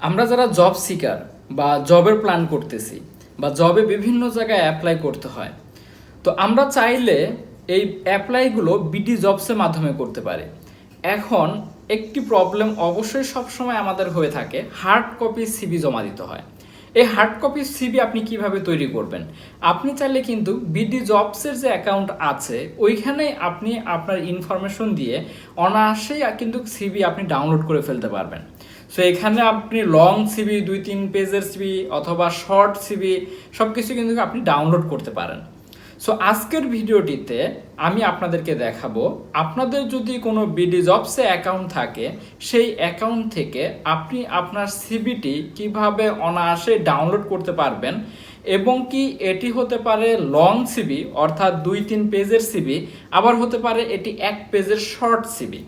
আমরা যারা job seeker বা জবের প্ল্যান করতেছি বা জবে বিভিন্ন জায়গায় অ্যাপ্লাই করতে হয়, তো আমরা চাইলে এই অ্যাপ্লাইগুলো বিডি জবসের মাধ্যমে করতে পারি। এখন একটি প্রবলেম অবশ্যই সবসময় আমাদের হয়ে থাকে হার্ড কপি সিবি জমা দিতে হয়। এই হার্ড কপি সিবি আপনি কীভাবে তৈরি করবেন? আপনি চাইলে কিন্তু বিডি জবসের যে অ্যাকাউন্ট আছে, ওইখানে আপনি আপনার ইনফরমেশন দিয়ে অনায়াসেই কিন্তু সিবি আপনি ডাউনলোড করে ফেলতে পারবেন। সো এখানে আপনি লং সিবি দুই তিন পেজের সিবি অথবা শর্ট সিবি সব কিছু কিন্তু আপনি ডাউনলোড করতে পারেন। সো আজকের ভিডিওটিতে আমি আপনাদেরকে দেখাবো, আপনাদের যদি কোনো বিডি জবসে অ্যাকাউন্ট থাকে, সেই অ্যাকাউন্ট থেকে আপনি আপনার সিবিটি কীভাবে অনায়াসে ডাউনলোড করতে পারবেন এবং কি এটি হতে পারে লং সিবি অর্থাৎ দুই তিন পেজের সিবি আবার হতে পারে এটি এক পেজের শর্ট সিবি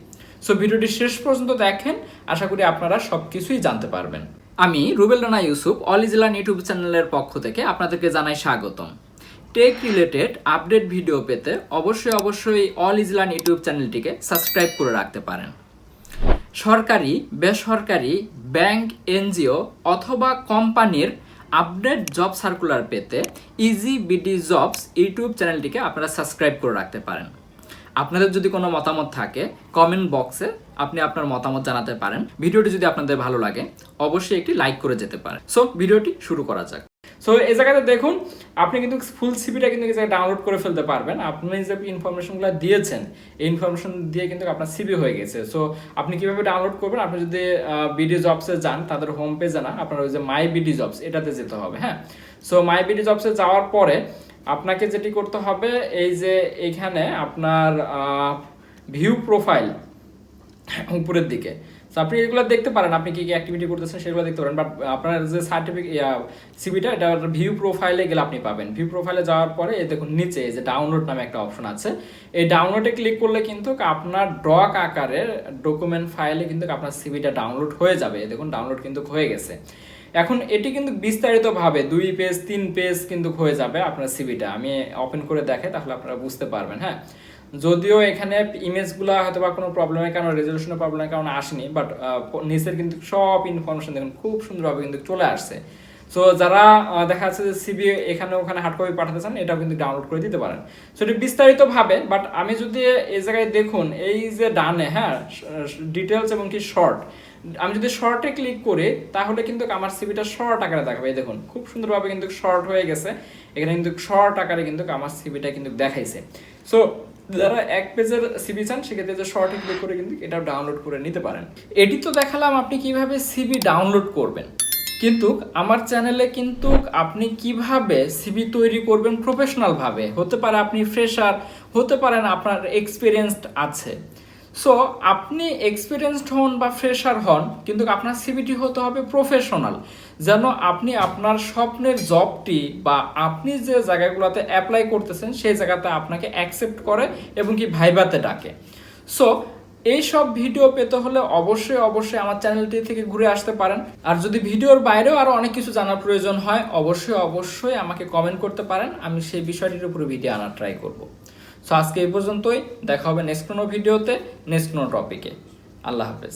সো ভিডিওটি শেষ পর্যন্ত দেখেন। আশা করি আপনারা সব কিছুই জানতে পারবেন। আমি রুবেল রানা ইউসুফ অলিজিলান ইউটিউব চ্যানেলের পক্ষ থেকে আপনাদেরকে জানাই স্বাগতম। টেক রিলেটেড আপডেট ভিডিও পেতে অবশ্যই অবশ্যই অল ইজলান ইউটিউব চ্যানেলটিকে সাবস্ক্রাইব করে রাখতে পারেন। সরকারি, বেসরকারি, ব্যাংক, এনজিও অথবা কোম্পানির আপডেট জব সার্কুলার পেতে ইজি বিডি জবস ইউটিউব চ্যানেলটিকে আপনারা সাবস্ক্রাইব করে রাখতে পারেন। আপনাদের যদি কোনো মতামত থাকে কমেন্ট বক্সে আপনি আপনার মতামত জানাতে পারেন। ভিডিওটি যদি আপনাদের ভালো লাগে, অবশ্যই একটি লাইক করে যেতে পারেন। সো ভিডিওটি শুরু করা যাক। সো এই জায়গাতে দেখুন, আপনি কিন্তু ফুল সিবিটা কিন্তু এই জায়গায় ডাউনলোড করে ফেলতে পারবেন। আপনি যে ইনফরমেশনগুলো দিয়েছেন, এই ইনফরমেশন দিয়ে কিন্তু আপনার সিবি হয়ে গেছে। সো আপনি কীভাবে ডাউনলোড করবেন? আপনি যদি বিডি জবসে যান, তাদের হোম পেজে না, আপনার ওই যে মাই বিডি জবস এটাতে যেতে হবে হ্যাঁ? সো মাই বিডি জবসে যাওয়ার পরে আপনাকে যেটি করতে হবে, এই যে এইখানে আপনার ভিউ প্রোফাইল উপরের দিকে। তো আপনি এগুলো দেখতে পারেন, আপনি কি কি অ্যাক্টিভিটি করতেছেন সেগুলো দেখতে পারেন। বাট আপনার যে সার্টিফিকেট সিবিটা এটা ভিউ প্রোফাইলে গেলে আপনি পাবেন। ভিউ প্রোফাইলে যাওয়ার পরে, এই দেখুন নিচে যে ডাউনলোড নামে একটা অপশন আছে। এই ডাউনলোডে ক্লিক করলে কিন্তু আপনার ডক আকারের ডকুমেন্ট ফাইলে কিন্তু আপনার সিবিটা ডাউনলোড হয়ে যাবে। দেখুন ডাউনলোড কিন্তু হয়ে গেছে। এখন এটি কিন্তু বিস্তারিতভাবে দুই পেজ, তিন পেজ কিন্তু হয়ে যাবে আপনার সিবিটা আমি ওপেন করে দেখে তাহলে আপনারা বুঝতে পারবেন হ্যাঁ? যদিও এখানে ইমেজগুলো হয়তো বা কোনো প্রবলেমের কারণে রেজলিউশনের প্রবলেমের কারণে আসেনি বাট নিচের কিন্তু সব ইনফরমেশন দেখুন, খুব সুন্দরভাবে কিন্তু চলে আসছে। সো যারা দেখা যাচ্ছে যে সিবি এখানে ওখানে হার্ড কপি পাঠাতে চান, এটাও কিন্তু ডাউনলোড করে দিতে পারেন। সো এটি বিস্তারিতভাবে বাট আমি যদি এই জায়গায় দেখুন, এই যে ডানে হ্যাঁ ডিটেলস এবং কি শর্ট আমি যদি শর্টে ক্লিক করি, তাহলে কিন্তু আমার সিবিটা শর্ট আকারে দেখাবে। এই দেখুন, খুব সুন্দরভাবে কিন্তু শর্ট হয়ে গেছে। এখানে কিন্তু শর্ট আকারে কিন্তু আমার সিবিটা কিন্তু দেখাইছে। সো যারা এক পেজের সিবি চান, সেক্ষেত্রে যে শর্টে ক্লিক করে কিন্তু এটা ডাউনলোড করে নিতে পারেন। এটি তো দেখালাম আপনি কীভাবে সিবি ডাউনলোড করবেন। কিন্তু আমার চ্যানেলে কিন্তু আপনি কীভাবে সিবি তৈরি করবেন প্রফেশনাল ভাবে? হতে পারে আপনি ফ্রেশার হতে পারেন আপনার এক্সপিরিয়েন্সড আছে। সো আপনি এক্সপিরিয়েন্সড হন বা ফ্রেশার হন, কিন্তু আপনার সিবিটি হতে হবে প্রফেশনাল যেন আপনি আপনার স্বপ্নের জবটি বা আপনি যে জায়গাগুলোতে অ্যাপ্লাই করতেছেন, সেই জায়গাতে আপনাকে অ্যাকসেপ্ট করে এবং কি ভাইবাতে ডাকে। সো এই সব ভিডিও পেতে হলে অবশ্যই অবশ্যই আমার চ্যানেলটি থেকে ঘুরে আসতে পারেন। আর যদি ভিডিওর বাইরেও আরও অনেক কিছু জানার প্রয়োজন হয়, অবশ্যই অবশ্যই আমাকে কমেন্ট করতে পারেন। আমি সেই বিষয়টির উপরে ভিডিও আনার ট্রাই করব। সো আজকে এই পর্যন্তই। দেখা হবে নেক্সট কোনো ভিডিওতে নেক্সট কোনো টপিকে আল্লাহ হাফেজ।